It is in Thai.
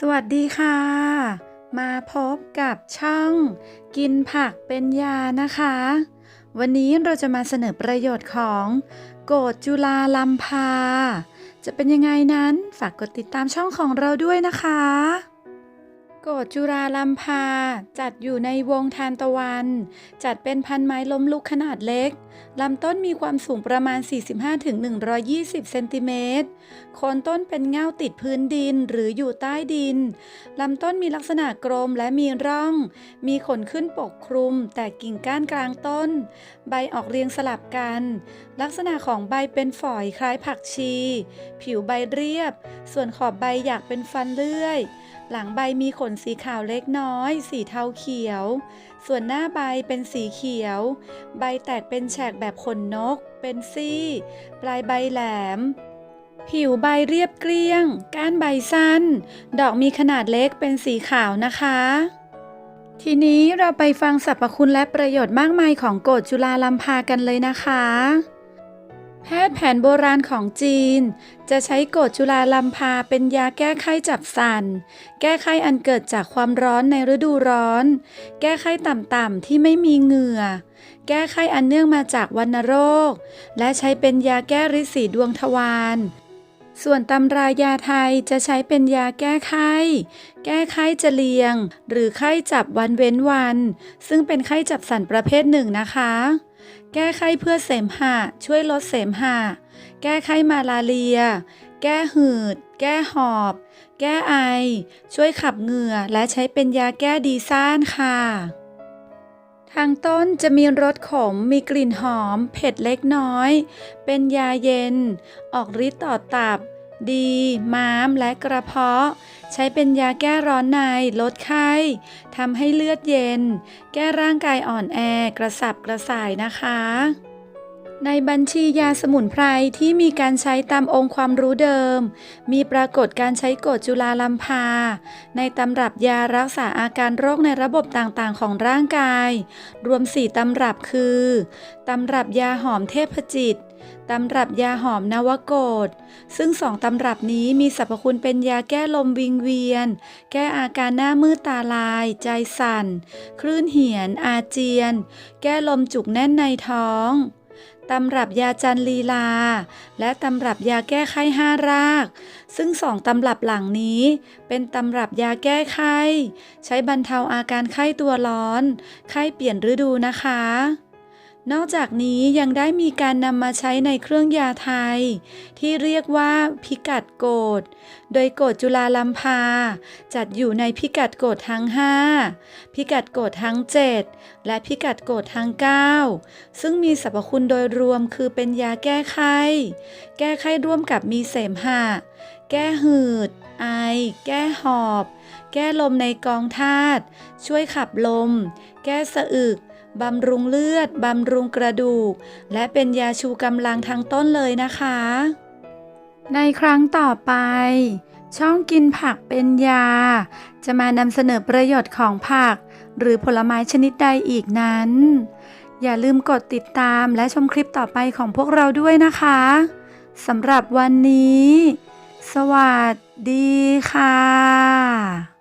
สวัสดีค่ะ มาพบกับช่อง กินผักเป็นยานะคะ วันนี้เราจะมาเสนอประโยชน์ของโกดจุลาลัมพา จะเป็นยังไงนั้นฝากกดติดตามช่องของเราด้วยนะคะ โกดจุราลัมพาจัดอยู่ในวงทานตะวัน จัดเป็นพันไม้ล้มลุกขนาดเล็ก ลำต้นมีความสูงประมาณ 45-120 เซนติเมตร โคนต้นเป็นเงาติดพื้นดินหรืออยู่ใต้ดิน ลำต้นมีลักษณะกลมและมีร่อง มีขนขึ้นปกคลุม แต่กิ่งก้านกลางต้น ใบออกเรียงสลับกัน ลักษณะของใบเป็นฝอยคล้ายผักชี ผิวใบเรียบ ส่วนขอบใบอยากเป็นฟันเลื่อย หลังใบมีขนสีขาวเล็กน้อย สีเทาเขียว ส่วนหน้าใบเป็นสีเขียว ใบแตกเป็นแฉกแบบขนนก เป็นซี่ ปลายใบแหลม ผิวใบเรียบเกลี้ยง ก้านใบสั้น ดอกมีขนาดเล็กเป็นสีขาวนะคะ ทีนี้เราไปฟังสรรพคุณและประโยชน์มากมายของโกดจุลาลัมพากันเลยนะคะ แพทย์แผนโบราณของจีน จะใช้โกดจุลาลัมพาเป็นยาแก้ไข้จับสัน แก้ไข้อันเกิดจากความร้อนในฤดูร้อน แก้ไข้ต่ำๆที่ไม่มีเหงื่อ แก้ไข้อันเนื่องมาจากวัณโรค และใช้เป็นยาแก้ริดสีดวงทวารส่วนตำรายาไทยจะใช้เป็นยาแก้ไข้ แก้ไข้จะเลียง หรือไข้จับวันเว้นวัน ซึ่งเป็นไข้จับสันประเภทหนึ่งนะคะ แก้ไข้เพื่อเสมหะ ช่วยลดเสมหะ แก้ไข้มาลาเรีย แก้หืด แก้หอบ แก้ไอ ช่วยขับเหงื่อ และใช้เป็นยาแก้ดีซ่านค่ะทางต้นจะมีรสขม มีกลิ่นหอม เผ็ดเล็กน้อย เป็นยาเย็น ออกฤทธิ์ต่อตับ ดี ม้ามและกระเพาะ ใช้เป็นยาแก้ร้อนใน ลดไข้ทำให้เลือดเย็น แก้ร่างกายอ่อนแอกระสับกระส่ายนะคะในบัญชียาสมุนไพรที่มีการใช้ตามองค์ความรู้เดิม มีปรากฏการใช้กรดจุลาลัมพา ในตำรับยารักษาอาการโรคในระบบต่างๆ ของร่างกาย รวม 4 ตำรับคือ ตำรับยาหอมเทพจิต ตำรับยาหอมนวโกฏซึ่งสองตำรับนี้มีสรรพคุณเป็นยาแก้ลมวิงเวียน แก้อาการหน้ามืดตาลาย ใจสั่น คลื่นเหียน อาเจียน แก้ลมจุกแน่นในท้องตำรับยาจันลีลา และตำรับยาแก้ไข้ห้าราก ซึ่งสองตำรับหลังนี้ เป็นตำรับยาแก้ไข้ ใช้บรรเทาอาการไข้ตัวร้อน ไข้เปลี่ยนฤดูนะคะ นอกจากนี้ยังได้มีการนำมาใช้ในเครื่องยาไทย ที่เรียกว่าพิกัดโกดโดยโกดจุลาลัมพา จัดอยู่ในพิกัดโกดทั้ง 5 พิกัดโกดทั้ง 7 และพิกัดโกดทั้ง 9 ซึ่งมีสรรพคุณโดยรวมคือเป็นยาแก้ไข้ แก้ไข้ร่วมกับมีเสมหะ แก้หืด ไอ แก้หอบ แก้ลมในกองธาตุช่วยขับลม แก้สะอึก บำรุงเลือด บำรุงกระดูก และเป็นยาชูกำลังทั้งต้นเลยนะคะ ในครั้งต่อไป ช่องกินผักเป็นยา จะมานำเสนอประโยชน์ของผัก หรือผลไม้ชนิดใดอีกนั้น อย่าลืมกดติดตามและชมคลิปต่อไปของพวกเราด้วยนะคะสำหรับวันนี้ สวัสดีค่ะ